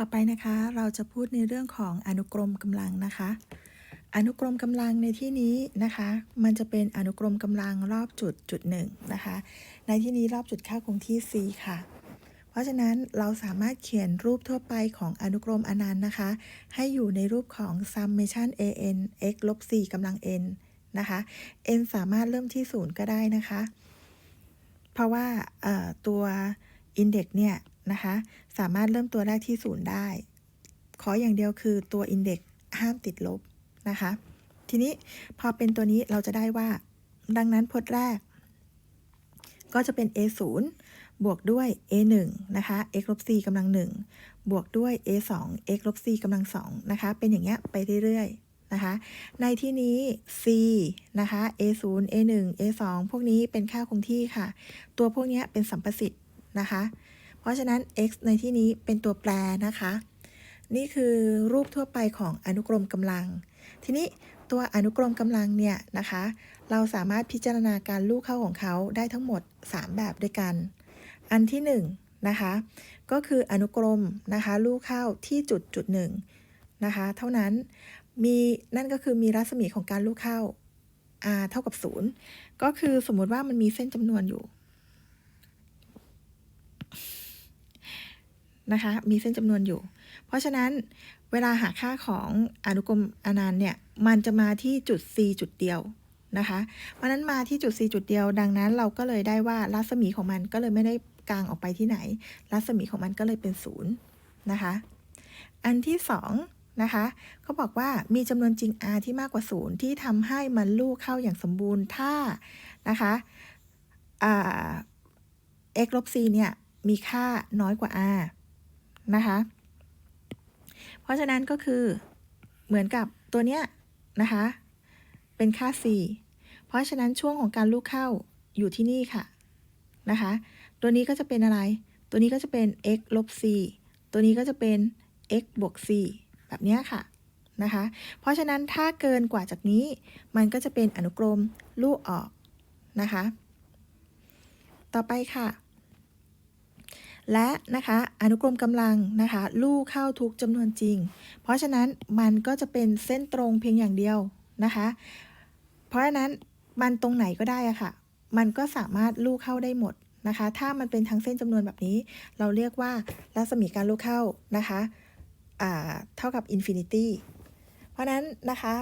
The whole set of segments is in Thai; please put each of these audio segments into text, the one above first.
ต่อไปนะคะเราจะพูดในเรื่องของอนุกรมกำลังนะคะ อนุกรมกำลังในที่นี้นะคะ มันจะเป็นอนุกรมกำลังรอบจุดจุดหนึ่งนะคะ ในที่นี้รอบจุดค่าคงที่ c ค่ะ เพราะฉะนั้นเราสามารถเขียนรูปทั่วไปของอนุกรมอนันต์นะคะ ให้อยู่ในรูปของ summation an x ลบ c กำลัง n นะคะ n สามารถเริ่มที่ 0 ก็ได้นะคะ เพราะว่าเอ่อตัว index เนี่ย นะคะ สามารถเริ่มตัวแรกที่0ได้ ขออย่างเดียวคือตัว index ห้ามติดลบนะคะ ทีนี้พอเป็นตัวนี้เราจะได้ว่า ดังนั้นพจน์แรก ก็จะเป็น a 0บวกด้วย a 1นะคะ x ลบ c กำลัง 1 บวกด้วย a 2 x ลบ c กำลัง2นะคะ เป็นอย่างเงี้ยไปเรื่อยๆนะคะ ในที่นี้ c นะคะ a 0 a 1 a 2พวกนี้เป็นค่าคงที่ค่ะ ตัวพวกเนี้ยเป็นสัมประสิทธิ์นะคะ ราะฉะนั้น x ในที่นี้เป็นตัวแปรนะคะ นี่คือรูปทั่วไปของอนุกรมกำลัง ทีนี้ตัวอนุกรมกำลังเนี่ยนะคะ เราสามารถพิจารณาการลูกเข้าของเขาได้ทั้งหมด 3 แบบด้วยกัน อันที่1นงนะคะก็คืออนุกรมนะคะลูกเข้าที่จุดจุดหนึ่งนะคะเท่านั้นมีนั่นก็คือมีรัศมีของการลูกเข้า r เท่ากับ 0 ก็คือสมมติว่ามันมีเส้นจำนวนอยู่ นะคะมีเส้นจำนวนอยู่ เพราะฉะนั้นเวลาหาค่าของอนุกรมอนันต์เนี่ยมันจะมาที่จุด c จุดเดียวนะคะเพราะนั้นมาที่จุด c จุดเดียว ดังนั้นเราก็เลยได้ว่ารัศมีของมันก็เลยไม่ได้กางออกไปที่ไหน รัศมีของมันก็เลยเป็นศูนย์นะคะอันที่สองนะคะเขาบอกว่ามีจำนวนจริง r ที่มากกว่าศูนย์ที่ทำให้มันลูกเข้าอย่างสมบูรณ์ถ้านะคะอ่า x ลบ c เนี่ยมีค่าน้อยกว่า r นะคะ เพราะฉะนั้นก็คือเหมือนกับตัวเนี้ยนะคะ เป็นค่า c เพราะฉะนั้นช่วงของการลูกเข้าอยู่ที่นี่ค่ะนะคะ ตัวนี้ก็จะเป็นอะไร ตัวนี้ก็จะเป็น x ลบ c ตัวนี้ก็จะเป็น x บวก c แบบเนี้ยค่ะนะคะ เพราะฉะนั้นถ้าเกินกว่าจากนี้ มันก็จะเป็นอนุกรมลูกออกนะคะ ต่อไปค่ะ และนะคะอนุกรมกำลังนะคะลูกเข้าทุกจำนวนจริง เพราะฉะนั้นมันก็จะเป็นเส้นตรงเพียงอย่างเดียวนะคะ เพราะฉะนั้นมันตรงไหนก็ได้อะค่ะ มันก็สามารถลูกเข้าได้หมดนะคะ ถ้ามันเป็นทั้งเส้นจำนวนแบบนี้ เราเรียกว่ารัศมีการลูกเข้านะคะเท่ากับอินฟินิตี้เพราะฉะนั้นนะคะ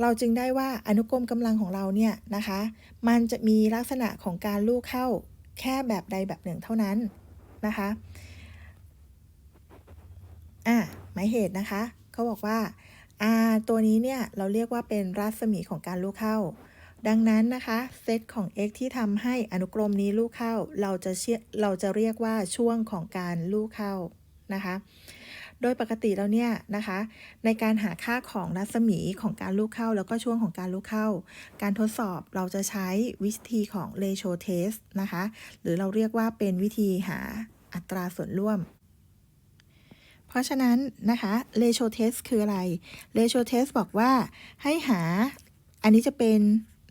เราจึงได้ว่าอนุกรมกำลังของเราเนี่ยนะคะ มันจะมีลักษณะของการลูกเข้าแค่แบบใดแบบหนึ่งเท่านั้น นะคะอ่าหมายเหตุนะคะเขาบอกว่า r ตัวนี้เนี่ย เราเรียกว่าเป็นรัศมีของการลูกเข้า ดังนั้นนะคะเซตของ x ที่ทำให้อนุกรมนี้ลูกเข้า เราจะเชื่อเราจะเรียกว่าช่วงของการลูกเข้านะคะ โดยปกติแล้วเนี่ยนะคะ ในการหาค่าของรัศมีของการลูกเข้า แล้วก็ช่วงของการลูกเข้า การทดสอบเราจะใช้วิธีของ ratio test นะคะ หรือเราเรียกว่าเป็นวิธีหาอัตราส่วนร่วม เพราะฉะนั้นนะคะ ratio test คืออะไร ratio test บอกว่าให้หาอันนี้จะเป็น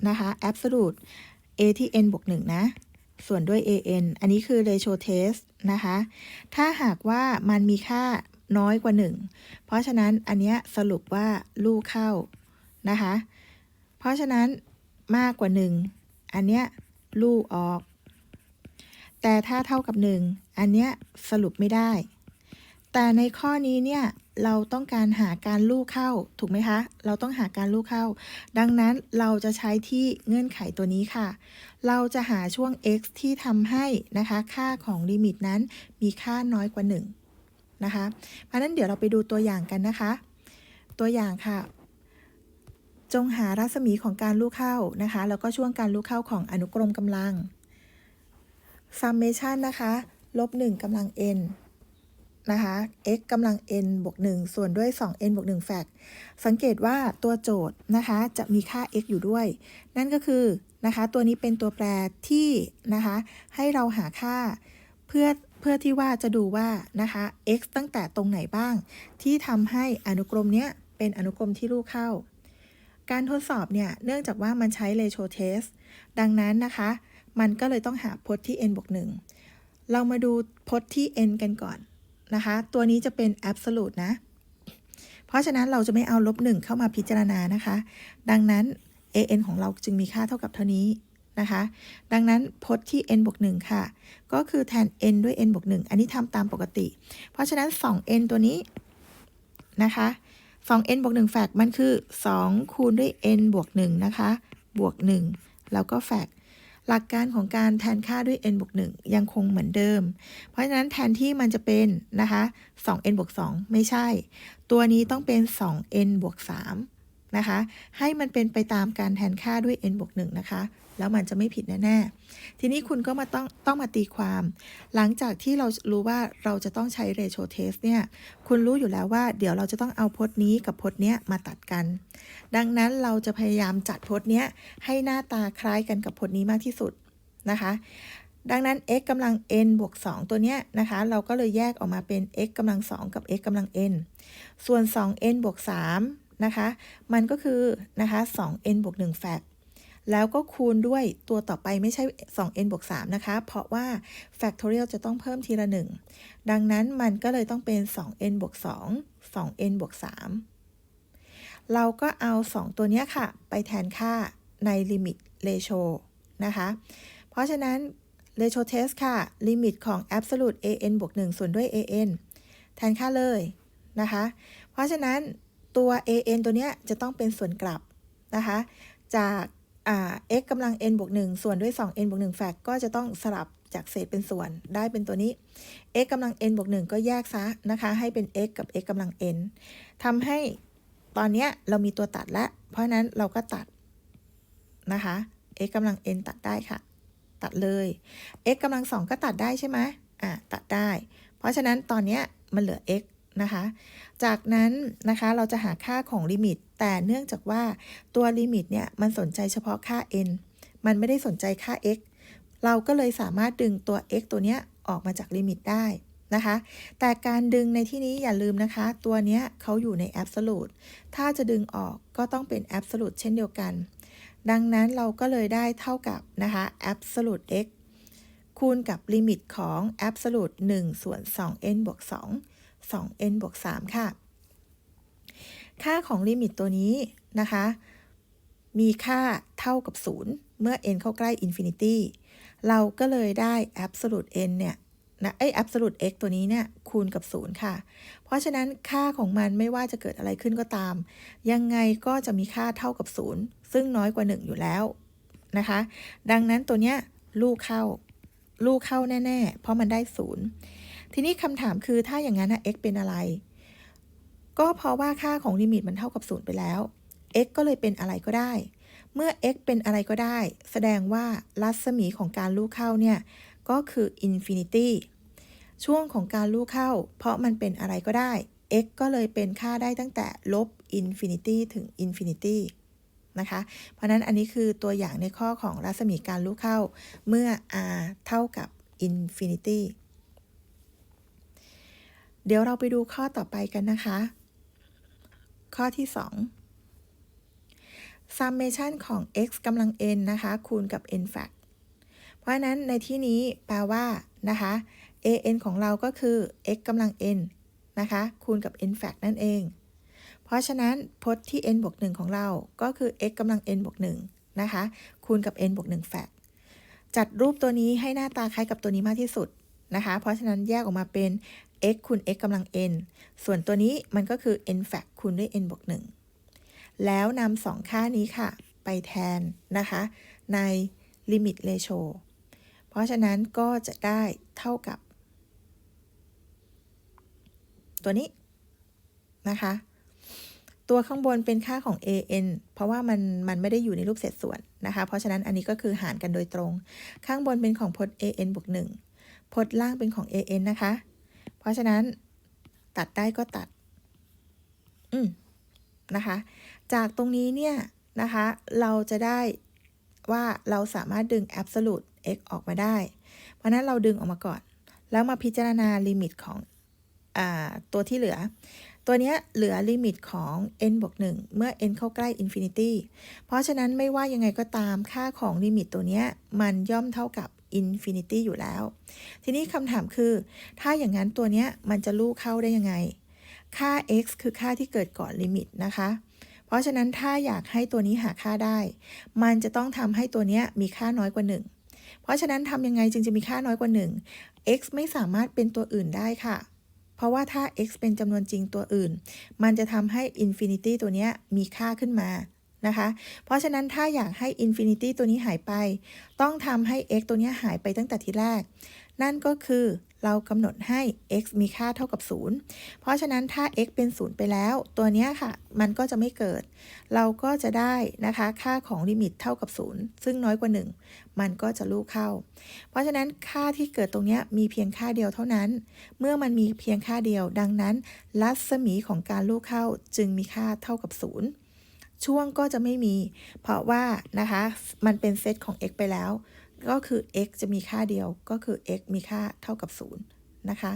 นะคะ absolute a ที่ n บวก1นะส่วนด้วย an อันนี้คือ ratio test นะคะ ถ้าหากว่ามันมีค่า น้อยกว่า 1 เพราะฉะนั้นอันเนี้ยสรุปว่าลูกเข้านะคะ เพราะฉะนั้นมากกว่า 1 อันเนี้ยลูกออก แต่ถ้าเท่ากับ 1 อันเนี้ยสรุปไม่ได้ แต่ในข้อนี้เนี่ยเราต้องการหาการลูกเข้าถูกไหมคะ เราต้องหาการลูกเข้า ดังนั้นเราจะใช้ที่เงื่อนไขตัวนี้ค่ะ เราจะหาช่วง x ที่ทำให้นะคะ ค่าของลิมิตนั้นมีค่าน้อยกว่า 1 นะคะเพราะนั้นเดี๋ยวเราไปดูตัวอย่างกันนะคะ ตัวอย่างค่ะ จงหารัศมีของการลูกเข้านะคะ แล้วก็ช่วงการลูกเข้าของอนุกรมกำลัง summation นะคะ ลบ1กำลัง n นะคะ x กำลัง n บวก 1 ส่วนด้วย 2n บวก1แฟกสังเกตว่าตัวโจทย์นะคะ จะมีค่า x อยู่ด้วย นั่นก็คือนะคะ ตัวนี้เป็นตัวแปรที่นะคะ ให้เราหาค่า เพื่อ เพื่อที่ว่าจะดูว่านะคะ x ตั้งแต่ตรงไหนบ้าง ที่ทำให้อนุกรมเนี้ยเป็นอนุกรมที่ลูกเข้า การทดสอบเนี่ยเนื่องจากว่ามันใช้ ratio test ดังนั้นนะคะ มันก็เลยต้องหาพจน์ที่ n บวก1เรามาดูพจน์ที่ n กันก่อนนะคะ ตัวนี้จะเป็น absolute นะ เพราะฉะนั้นเราจะไม่เอาลบหนึ่งเข้ามาพิจารณานะคะ ดังนั้น an ของเราจึงมีค่าเท่ากับเท่านี้ นะคะ ดังนั้นพจน์ที่ n บวก1ค่ะ ก็คือแทน n ด้วย n บวก1อันนี้ทำตามปกติ เพราะฉะนั้น 2n ตัวนี้นะคะ 2n บวก1แฟกมันคือ 2 คูณด้วย n บวก1นะคะ บวก 1 แล้วก็แฟกหลักการของการแทนค่าด้วย n บวก1ยังคงเหมือนเดิม เพราะฉะนั้นแทนที่มันจะเป็นนะคะ 2n บวก2ไม่ใช่ ตัวนี้ต้องเป็น 2n บวก3นะคะ ให้มันเป็นไปตามการแทนค่าด้วย n บวก1นะคะ แล้วมันจะไม่ผิดแน่ๆ ทีนี้คุณก็มาต้องต้องมาตีความ หลังจากที่เรารู้ว่าเราจะต้องใช้ ratio test เนี่ย คุณรู้อยู่แล้วว่าเดี๋ยวเราจะต้องเอาพจน์นี้กับพจน์เนี้ยมาตัดกัน ดังนั้นเราจะพยายามจัดพจน์เนี้ยให้หน้าตาคล้ายกันกับพจน์นี้มากที่สุดนะคะ ดังนั้น x กำลัง n บวก 2 ตัวเนี้ยนะคะ เราก็เลยแยกออกมาเป็น x กำลัง 2 กับ x กำลัง n ส่วน 2n บวก3นะคะ มันก็คือนะคะ 2n บวก1แฟก แล้วก็คูณด้วยตัวต่อไปไม่ใช่ 2n บวก3นะคะ เพราะว่า factorial จะต้องเพิ่มทีละ 1 ดังนั้นมันก็เลยต้องเป็น 2n บวก2 2n บวก3เราก็เอา 2 ตัวเนี้ยค่ะ ไปแทนค่าใน limit ratio นะคะ เพราะฉะนั้น ratio test ค่ะ limit ของ absolute an บวก1ส่วนด้วย an แทนค่าเลยนะคะ เพราะฉะนั้นตัว an ตัวเนี้ยจะต้องเป็นส่วนกลับนะคะ จาก x กำลัง n บวก1ส่วนด้วย 2n บวก1แฟกก็จะต้องสลับจากเศษเป็นส่วนได้เป็นตัวนี้ x กำลัง n บวก1ก็แยกซะนะคะ ให้เป็น x กับ x กำลัง n ทำให้ตอนนี้เรามีตัวตัดแล้ว เพราะนั้นเราก็ตัดนะคะ x กำลัง n ตัดได้ค่ะ ตัดเลย x กำลัง 2 ก็ตัดได้ใช่ไหมอะตัดได้ เพราะฉะนั้นตอนนี้มันเหลือ x นะคะ จากนั้นนะคะเราจะหาค่าของลิมิต แต่เนื่องจากว่าตัวลิมิตเนี่ยมันสนใจเฉพาะค่า n มันไม่ได้สนใจค่า x เราก็เลยสามารถดึงตัว x ตัวเนี้ยออกมาจากลิมิตได้นะคะ แต่การดึงในที่นี้อย่าลืมนะคะ ตัวเนี้ยเขาอยู่ใน absolute ถ้าจะดึงออกก็ต้องเป็น absolute เช่นเดียวกัน ดังนั้นเราก็เลยได้เท่ากับนะคะ absolute x คูณกับลิมิตของ absolute 1 ส่วน 2n บวก 2 2n บวก3ค่ะ ค่าของลิมิตตัวนี้นะคะ มีค่าเท่ากับ 0 เมื่อ n เข้าใกล้ infinity เราก็เลยได้ absolute n เนี่ยนะไอ้ absolute x ตัวนี้เนี่ยคูณกับ 0 ค่ะ เพราะฉะนั้นค่าของมันไม่ว่าจะเกิดอะไรขึ้นก็ตาม ยังไงก็จะมีค่าเท่ากับ 0 ซึ่งน้อยกว่า 1 อยู่แล้วนะคะ ดังนั้นตัวเนี้ยลูกเข้า ลูกเข้าแน่ ๆ เพราะมันได้ 0 ทีนี้คำถามคือถ้าอย่างนั้นนะ x เป็นอะไร ก็เพราะว่าค่าของลิมิตมันเท่ากับ0ไปแล้ว x ก็เลยเป็นอะไรก็ได้ เมื่อ x เป็นอะไรก็ได้ แสดงว่ารัศมีของการลูกเข้าเนี่ย ก็คือ infinity ช่วงของการลูกเข้า เพราะมันเป็นอะไรก็ได้ x ก็เลยเป็นค่าได้ตั้งแต่ลบ infinity ถึง infinity นะคะ เพราะนั้นอันนี้คือตัวอย่างในข้อของรัศมีการลูกเข้า เมื่อ r เท่ากับ infinity เดี๋ยวเราไปดูข้อต่อไปกันนะคะ ข้อที่ 2 summation ของ x กำลัง n นะคะ คูณกับ n fact เพราะนั้นในที่นี้แปลว่านะคะ an ของเราก็คือ x กำลัง n นะคะ คูณกับ n fact นั่นเอง เพราะฉะนั้นพจน์ที่ n บวก1ของเรา ก็คือ x กำลัง n บวก1นะคะ คูณกับ n บวก1 fact จัดรูปตัวนี้ให้หน้าตาคล้ายกับตัวนี้มากที่สุดนะคะ เพราะฉะนั้นแยกออกมาเป็น x คูณ x กำลัง n ส่วนตัวนี้มันก็คือ n fact คูณด้วย n บวก1แล้วนำสองค่านี้ค่ะ ไปแทนนะคะ ใน limit ratio เพราะฉะนั้นก็จะได้เท่ากับ ตัวนี้นะคะ ตัวข้างบนเป็นค่าของ an เพราะว่ามันมันไม่ได้อยู่ในรูปเศษส่วนนะคะ เพราะฉะนั้นอันนี้ก็คือหารกันโดยตรง ข้างบนเป็นของพจน์ an บวก1พจน์ล่างเป็นของ an นะคะ เพราะฉะนั้นตัดได้ก็ตัด อืมนะคะ จากตรงนี้เนี่ยนะคะ เราจะได้ว่าเราสามารถดึง absolute x ออกมาได้ เพราะนั้นเราดึงออกมาก่อน แล้วมาพิจารณาลิมิตของอตัวที่เหลือ ตัวนี้เหลือลิมิตของ n บวก1เมื่อ n เข้าใกล้ infinity เพราะฉะนั้นไม่ว่ายังไงก็ตามค่าของลิมิตตัวนี้มันย่อมเท่ากับ infinity อยู่แล้ว ทีนี้คำถามคือ ถ้าอย่างนั้นตัวเนี้ยมันจะลูกเข้าได้ยังไง ค่า x คือค่าที่เกิดก่อนลิมิตนะคะ เพราะฉะนั้นถ้าอยากให้ตัวนี้หาค่าได้ มันจะต้องทำให้ตัวเนี้ยมีค่าน้อยกว่า 1 เพราะฉะนั้นทำยังไงจึงจะมีค่าน้อยกว่า 1 x ไม่สามารถเป็นตัวอื่นได้ค่ะเพราะว่าถ้า x เป็นจำนวนจริงตัวอื่น มันจะทำให้ infinity ตัวนี้มีค่าขึ้นมา นะคะ เพราะฉะนั้นถ้าอยากให้ infinity ตัวนี้หายไป ต้องทำให้ x ตัวนี้หายไปตั้งแต่ทีแรก นั่นก็คือเรากำหนดให้ x มีค่าเท่ากับ 0 เพราะฉะนั้นถ้า x เป็น 0 ไปแล้ว ตัวนี้ค่ะ มันก็จะไม่เกิด เราก็จะได้นะคะค่าของลิมิตเท่ากับ 0 ซึ่งน้อยกว่า 1 มันก็จะลูกเข้า เพราะฉะนั้นค่าที่เกิดตรงนี้มีเพียงค่าเดียวเท่านั้น เมื่อมันมีเพียงค่าเดียว ดังนั้น รัศมีของการลูกเข้าจึงมีค่าเท่ากับ 0 ช่วงก็จะไม่มี เพราะว่านะคะ มันเป็นเซตของ x ไปแล้ว ก็คือ x จะมีค่าเดียวก็คือ x มีค่าเท่ากับ 0 นะคะ